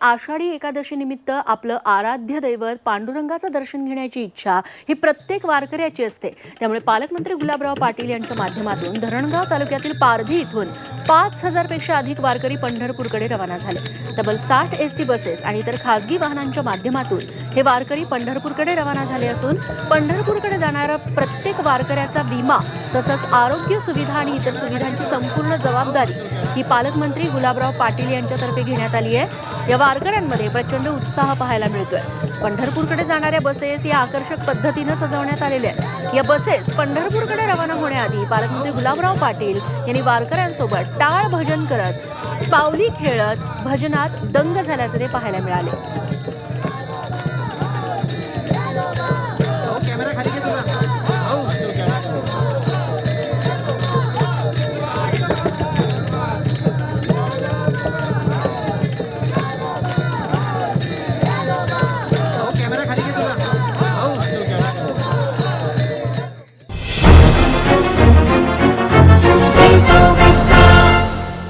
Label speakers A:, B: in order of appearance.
A: आषाढी एकादशी निमित्त आपलं आराध्य दैवत पांडुरंगाचं दर्शन घेण्याची इच्छा ही प्रत्येक वारकऱ्याची असते. त्यामुळे पालकमंत्री गुलाबराव पाटील यांच्या माध्यमातून धरणगाव तालुक्यातील पारधी इथून पाच हजारपेक्षा अधिक वारकरी पंढरपूरकडे रवाना झाले. तब्बल साठ एस टी बसेस आणि इतर खासगी वाहनांच्या माध्यमातून हे वारकरी पंढरपूरकडे रवाना झाले असून पंढरपूरकडे जाणारा प्रत्येक वारकऱ्याचा विमा तसंच आरोग्य सुविधा आणि इतर सुविधांची संपूर्ण जबाबदारी ही पालकमंत्री गुलाबराव पाटील यांच्यातर्फे घेण्यात आली आहे. या वारकऱ्यांमध्ये प्रचंड उत्साह पाहायला मिळतोय. पंढरपूरकडे जाणाऱ्या बसेस या आकर्षक पद्धतीनं सजवण्यात आलेल्या आहेत. या बसेस पंढरपूरकडे रवाना होण्याआधी पालकमंत्री गुलाबराव पाटील यांनी वारकऱ्यांसोबत टाळ भजन करत पावली खेळत भजनात दंग झाल्याचे ते पाहायला मिळाले.
B: हो, कॅमेरा खाली